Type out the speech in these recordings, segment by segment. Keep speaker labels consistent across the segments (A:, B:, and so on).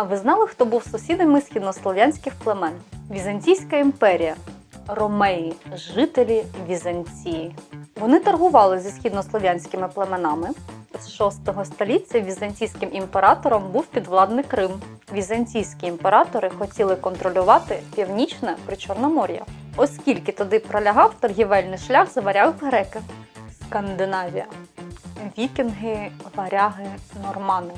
A: А ви знали, хто був сусідами східнослов'янських племен? Візантійська імперія. Ромеї, жителі Візантії. Вони торгували зі східнослов'янськими племенами. З 6 століття візантійським імператором був підвладний Крим. Візантійські імператори хотіли контролювати північне Причорномор'я, оскільки туди пролягав торгівельний шлях за греки. Скандинавія. Вікінги, варяги, нормани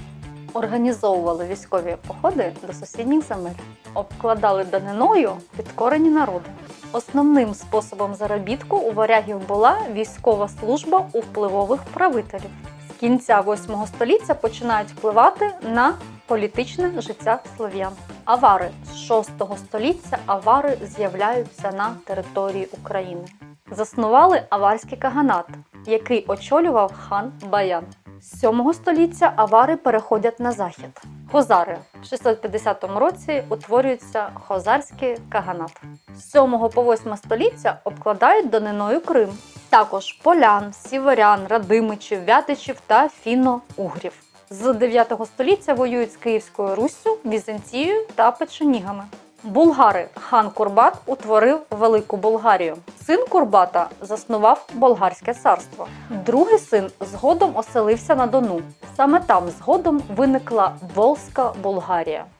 A: організовували військові походи до сусідніх земель, обкладали даниною підкорені народи. Основним способом заробітку у варягів була військова служба у впливових правителів. З кінця 8 століття починають впливати на політичне життя слов'ян. Авари з 6 століття авари з'являються на території України. Заснували аварський каганат, який очолював хан Баян. З 7 століття авари переходять на захід. Хозари в 650 році утворюється Хозарський каганат. З 7 по 8 століття обкладають даниною Крим. Також полян, сіверян, радимичів, вятичів та фіно-угрів. З 9 століття воюють з Київською Руссю, Візантією та Печенігами. Булгари хан Курбат утворив Велику Болгарію. Син Курбата заснував Болгарське царство. Другий син згодом оселився на Дону. Саме там згодом виникла Волзька Болгарія.